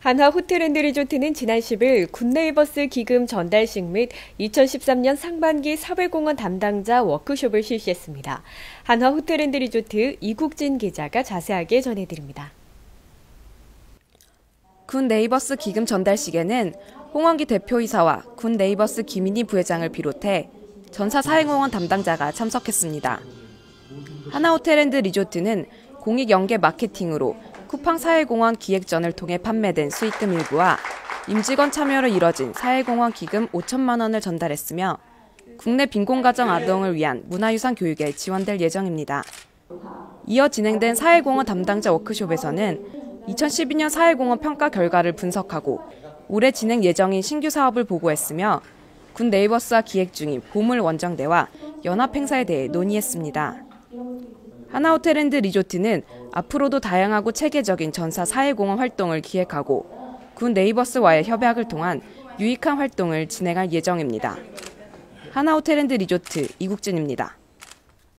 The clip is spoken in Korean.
한화 호텔앤드리조트는 지난 10일 굿네이버스 기금 전달식 및 2013년 상반기 사회공헌 담당자 워크숍을 실시했습니다. 한화 호텔앤드리조트 이국진 기자가 자세하게 전해드립니다. 굿네이버스 기금 전달식에는 홍원기 대표이사와 굿네이버스 김인희 부회장을 비롯해 전사 사회공헌 담당자가 참석했습니다. 하나호텔앤드 리조트는 공익 연계 마케팅으로 쿠팡 사회공헌 기획전을 통해 판매된 수익금 일부와 임직원 참여로 이뤄진 사회공헌 기금 5천만 원을 전달했으며 국내 빈곤가정 아동을 위한 문화유산 교육에 지원될 예정입니다. 이어 진행된 사회공헌 담당자 워크숍에서는 2012년 사회공헌 평가 결과를 분석하고 올해 진행 예정인 신규 사업을 보고했으며 군 네이버스와 기획 중인 보물 원정대와 연합 행사에 대해 논의했습니다. 하나호텔앤드 리조트는 앞으로도 다양하고 체계적인 전사 사회공헌 활동을 기획하고 군 네이버스와의 협약을 통한 유익한 활동을 진행할 예정입니다. 하나호텔앤드 리조트 이국진입니다.